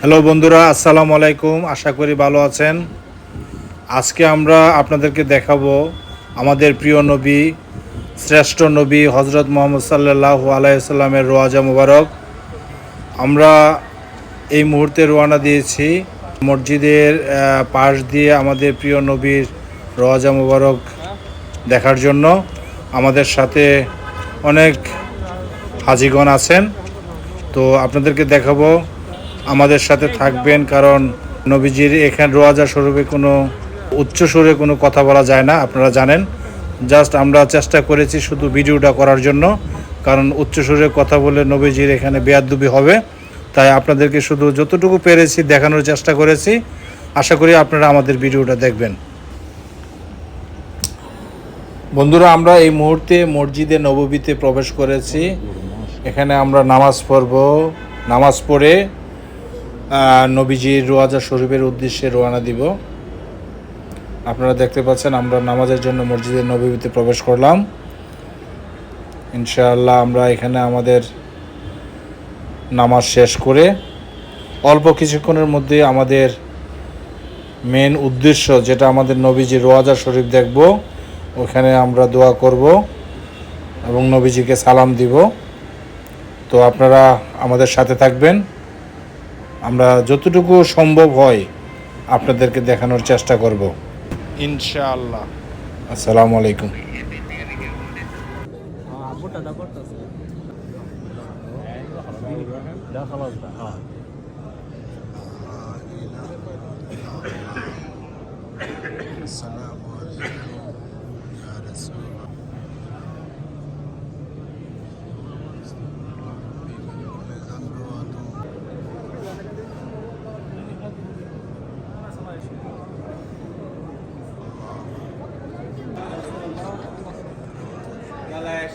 Hello বন্ধুরা, আসসালামু আলাইকুম। আশা করি ভালো আছেন। আজকে আমরা আপনাদেরকে দেখাবো আমাদের প্রিয় নবী, শ্রেষ্ঠ নবী হজরত মোহাম্মদ সাল্লাহ আলাইসাল্লামের রোয়াজা মুবারক। আমরা এই মুহূর্তে রওনা দিয়েছি মসজিদের পাশ দিয়ে আমাদের প্রিয় নবীর রোয়াজা মুবারক দেখার জন্য। আমাদের সাথে অনেক হাজিগণ আছেন। তো আপনাদেরকে দেখাবো আমাদের সাথে থাকবেন, কারণ নবীজির এখানে রোয়াজা স্বরূপে কোনো, উচ্চ সুরে কোনো কথা বলা যায় না, আপনারা জানেন। জাস্ট আমরা চেষ্টা করেছি শুধু ভিডিওটা করার জন্য, কারণ উচ্চ সুরে কথা বলে নবীজির এখানে বেয়াদুবি হবে। তাই আপনাদেরকে শুধু যতটুকু পেরেছি দেখানোর চেষ্টা করেছি। আশা করি আপনারা আমাদের ভিডিওটা দেখবেন। বন্ধুরা, আমরা এই মুহূর্তে মসজিদে নববীতে প্রবেশ করেছি। এখানে আমরা নামাজ পড়ব। নামাজ পড়ে নবীজির রোয়াজা শরীফের উদ্দেশ্যে রওনা দিব। আপনারা দেখতে পাচ্ছেন, আমরা নামাজের জন্য মসজিদের নবীতে প্রবেশ করলাম। ইনশাআল্লাহ আমরা এখানে আমাদের নামাজ শেষ করে অল্প কিছুক্ষণের মধ্যে আমাদের মেন উদ্দেশ্য যেটা আমাদের নবীজির রোয়াজা শরীফ দেখব, ওখানে আমরা দোয়া করব এবং নবীজিকে সালাম দিব। তো আপনারা আমাদের সাথে থাকবেন। আমরা যতটুকু সম্ভব হয় আপনাদেরকে দেখানোর চেষ্টা করব ইনশাআল্লাহ আসসালামু আলাইকুম السلام عليكم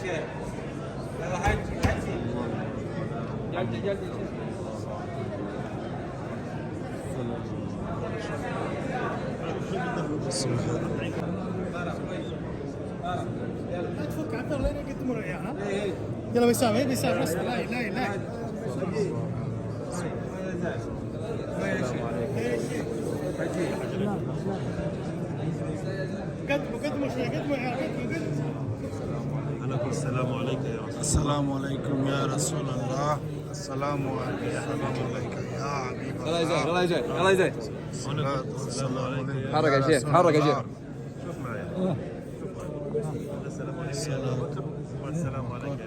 يلا اياها يلا وسام هي بيسام بس لا لا لا قدموا قدموا شوي قدموا السلام عليك يا رسول الله. السلام عليكم يا رسول الله. السلام عليك يا حبيب الله. الله يجزاك الله يجزاك السلام عليك حرك يا شيخ حرك يا شيخ. شوف معي. آه. السلام عليكم السلام عليك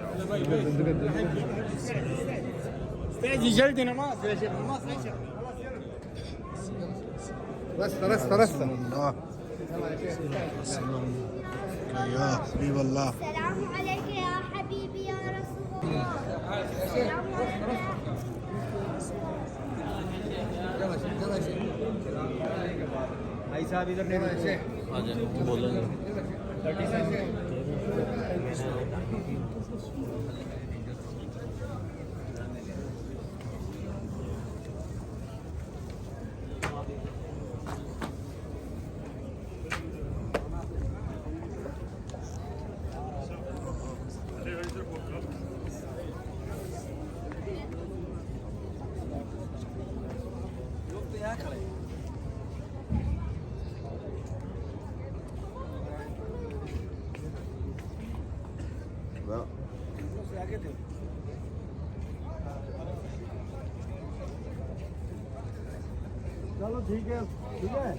استعجي جلدي نماز يا شيخ نماز رسته رسته رسته. الله يا حبيب الله السلام عليك يا حبيبي يا رسول الله ਕਿਤੇ ਚਲੋ ਠੀਕ ਹੈ ਠੀਕ ਹੈ।